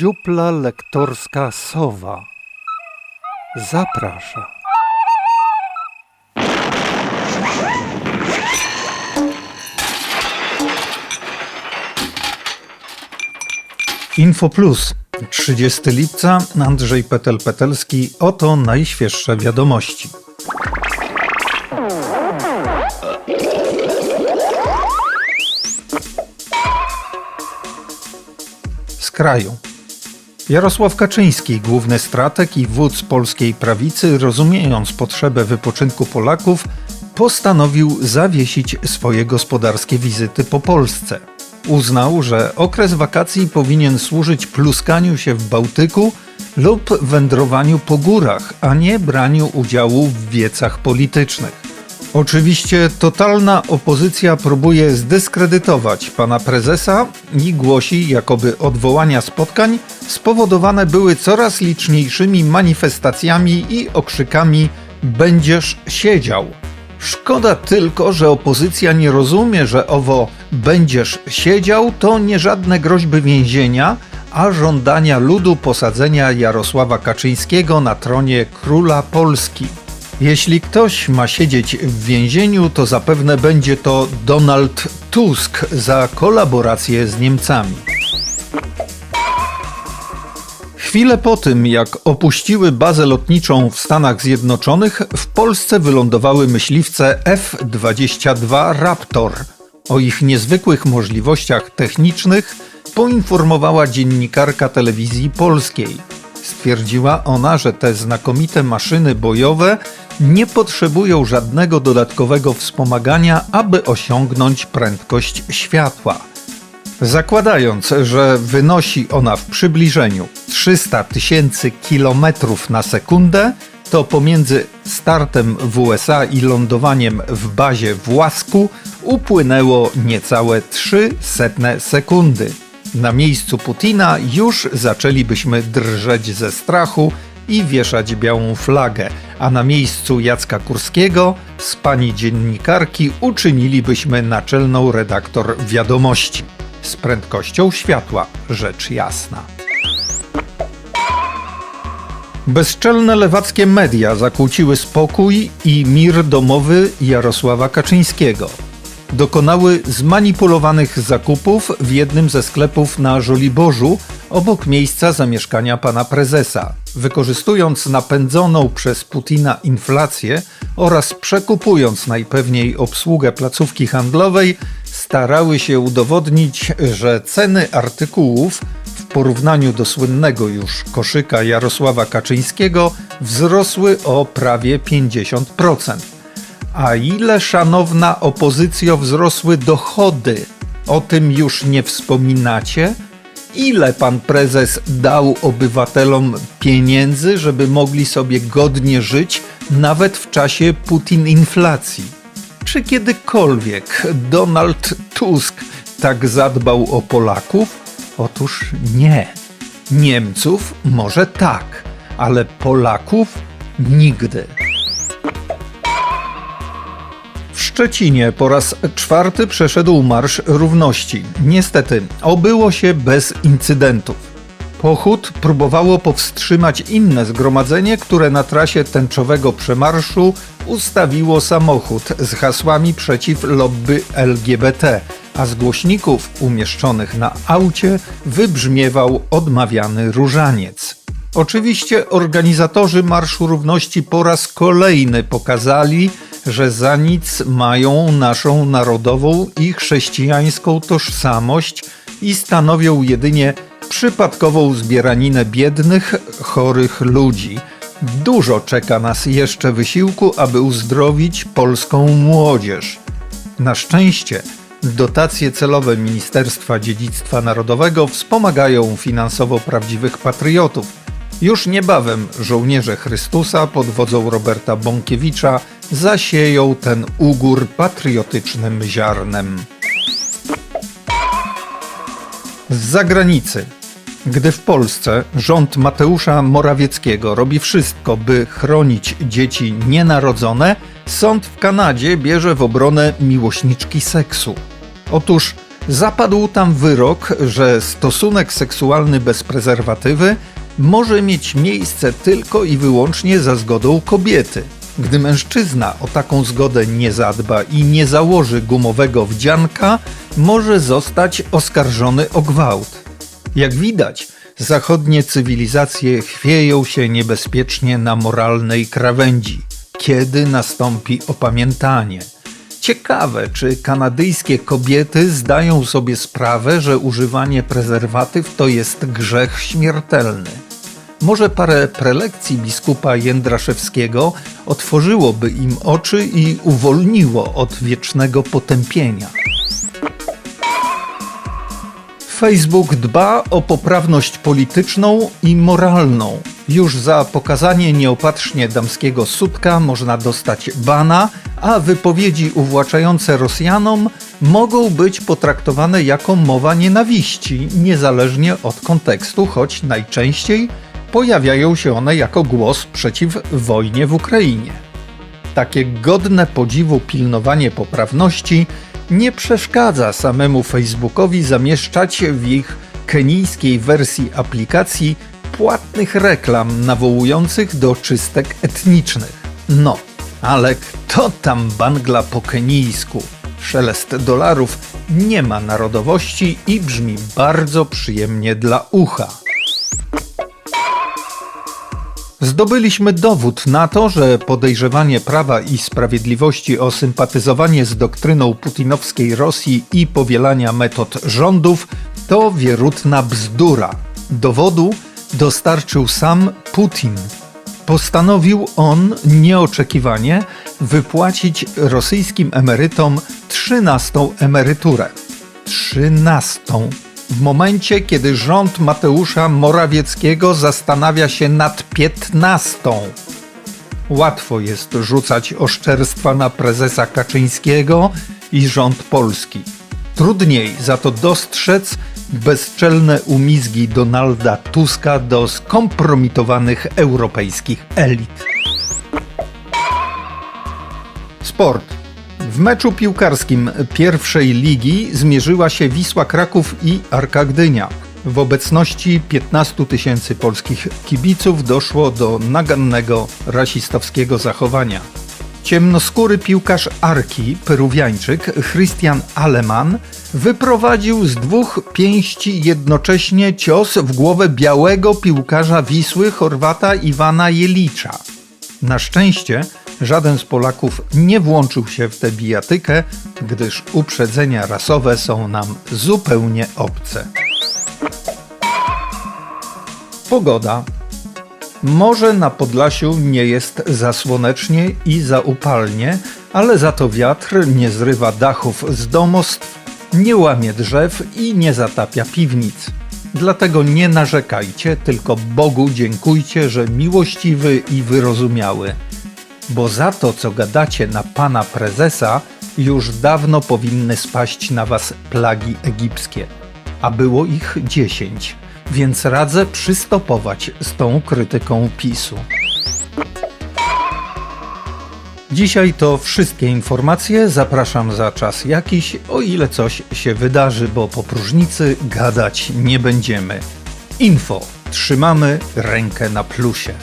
Dziupla lektorska Sowa zaprasza. Info Plus, 30 lipca, Andrzej Petel-Petelski. Oto najświeższe wiadomości. Z kraju. Jarosław Kaczyński, główny strateg i wódz polskiej prawicy, rozumiejąc potrzebę wypoczynku Polaków, postanowił zawiesić swoje gospodarskie wizyty po Polsce. Uznał, że okres wakacji powinien służyć pluskaniu się w Bałtyku lub wędrowaniu po górach, a nie braniu udziału w wiecach politycznych. Oczywiście totalna opozycja próbuje zdyskredytować pana prezesa i głosi, jakoby odwołania spotkań spowodowane były coraz liczniejszymi manifestacjami i okrzykami będziesz siedział. Szkoda tylko, że opozycja nie rozumie, że owo będziesz siedział to nie żadne groźby więzienia, a żądania ludu posadzenia Jarosława Kaczyńskiego na tronie króla Polski. Jeśli ktoś ma siedzieć w więzieniu, to zapewne będzie to Donald Tusk za kolaborację z Niemcami. Chwilę po tym, jak opuściły bazę lotniczą w Stanach Zjednoczonych, w Polsce wylądowały myśliwce F-22 Raptor. O ich niezwykłych możliwościach technicznych poinformowała dziennikarka telewizji polskiej. Stwierdziła ona, że te znakomite maszyny bojowe nie potrzebują żadnego dodatkowego wspomagania, aby osiągnąć prędkość światła. Zakładając, że wynosi ona w przybliżeniu 300 tysięcy kilometrów na sekundę, to pomiędzy startem w USA i lądowaniem w bazie w Łasku upłynęło niecałe 300 sekundy. Na miejscu Putina już zaczęlibyśmy drżeć ze strachu i wieszać białą flagę, a na miejscu Jacka Kurskiego z pani dziennikarki uczynilibyśmy naczelną redaktor wiadomości. Z prędkością światła, rzecz jasna. Bezczelne lewackie media zakłóciły spokój i mir domowy Jarosława Kaczyńskiego. Dokonały zmanipulowanych zakupów w jednym ze sklepów na Żoliborzu obok miejsca zamieszkania pana prezesa, wykorzystując napędzoną przez Putina inflację oraz przekupując najpewniej obsługę placówki handlowej, starały się udowodnić, że ceny artykułów w porównaniu do słynnego już koszyka Jarosława Kaczyńskiego wzrosły o prawie 50%. A ile, szanowna opozycjo, wzrosły dochody? O tym już nie wspominacie? Ile pan prezes dał obywatelom pieniędzy, żeby mogli sobie godnie żyć, nawet w czasie Putin inflacji? Czy kiedykolwiek Donald Tusk tak zadbał o Polaków? Otóż nie. Niemców może tak, ale Polaków nigdy. Szczecinie po raz czwarty przeszedł Marsz Równości. Niestety, obyło się bez incydentów. Pochód próbowało powstrzymać inne zgromadzenie, które na trasie tęczowego przemarszu ustawiło samochód z hasłami przeciw lobby LGBT, a z głośników umieszczonych na aucie wybrzmiewał odmawiany różaniec. Oczywiście organizatorzy Marszu Równości po raz kolejny pokazali, że za nic mają naszą narodową i chrześcijańską tożsamość i stanowią jedynie przypadkową zbieraninę biednych, chorych ludzi. Dużo czeka nas jeszcze wysiłku, aby uzdrowić polską młodzież. Na szczęście dotacje celowe Ministerstwa Dziedzictwa Narodowego wspomagają finansowo prawdziwych patriotów. Już niebawem żołnierze Chrystusa pod wodzą Roberta Bąkiewicza zasieją ten ugór patriotycznym ziarnem. Z zagranicy. Gdy w Polsce rząd Mateusza Morawieckiego robi wszystko, by chronić dzieci nienarodzone, sąd w Kanadzie bierze w obronę miłośniczki seksu. Otóż Zapadł tam wyrok, że stosunek seksualny bez prezerwatywy może mieć miejsce tylko i wyłącznie za zgodą kobiety. Gdy mężczyzna o taką zgodę nie zadba i nie założy gumowego wdzianka, może zostać oskarżony o gwałt. Jak widać, zachodnie cywilizacje chwieją się niebezpiecznie na moralnej krawędzi. Kiedy nastąpi opamiętanie? Ciekawe, czy kanadyjskie kobiety zdają sobie sprawę, że używanie prezerwatyw to jest grzech śmiertelny. Może parę prelekcji biskupa Jędraszewskiego otworzyłoby im oczy i uwolniło od wiecznego potępienia. Facebook dba o poprawność polityczną i moralną. Już za pokazanie nieopatrznie damskiego sutka można dostać bana, a wypowiedzi uwłaczające Rosjanom mogą być potraktowane jako mowa nienawiści, niezależnie od kontekstu, choć najczęściej pojawiają się one jako głos przeciw wojnie w Ukrainie. Takie godne podziwu pilnowanie poprawności nie przeszkadza samemu Facebookowi zamieszczać w ich kenijskiej wersji aplikacji płatnych reklam nawołujących do czystek etnicznych. No, ale kto tam bangla po kenijsku? Szelest dolarów nie ma narodowości i brzmi bardzo przyjemnie dla ucha. Zdobyliśmy dowód na to, że podejrzewanie Prawa i Sprawiedliwości o sympatyzowanie z doktryną putinowskiej Rosji i powielania metod rządów to wierutna bzdura. Dowodu dostarczył sam Putin. Postanowił on nieoczekiwanie wypłacić rosyjskim emerytom trzynastą emeryturę. Trzynastą w momencie, kiedy rząd Mateusza Morawieckiego zastanawia się nad piętnastą. Łatwo jest rzucać oszczerstwa na prezesa Kaczyńskiego i rząd polski. Trudniej za to dostrzec bezczelne umizgi Donalda Tuska do skompromitowanych europejskich elit. Sport. Meczu piłkarskim pierwszej ligi zmierzyła się Wisła Kraków i Arka Gdynia. W obecności 15 tysięcy polskich kibiców doszło do nagannego rasistowskiego zachowania. Ciemnoskóry piłkarz Arki, peruwiańczyk Christian Aleman, wyprowadził z dwóch pięści jednocześnie cios w głowę białego piłkarza Wisły Chorwata Iwana Jelicza. Na szczęście żaden z Polaków nie włączył się w tę bijatykę, gdyż uprzedzenia rasowe są nam zupełnie obce. Pogoda. Może na Podlasiu nie jest za słonecznie i za upalnie, ale za to wiatr nie zrywa dachów z domostw, nie łamie drzew i nie zatapia piwnic. Dlatego nie narzekajcie, tylko Bogu dziękujcie, że miłościwy i wyrozumiały. Bo za to, co gadacie na pana prezesa, już dawno powinny spaść na was plagi egipskie. A było ich dziesięć, więc radzę przystopować z tą krytyką PiSu. Dzisiaj to wszystkie informacje. Zapraszam za czas jakiś, o ile coś się wydarzy, bo po próżnicy gadać nie będziemy. Info. Trzymamy rękę na plusie.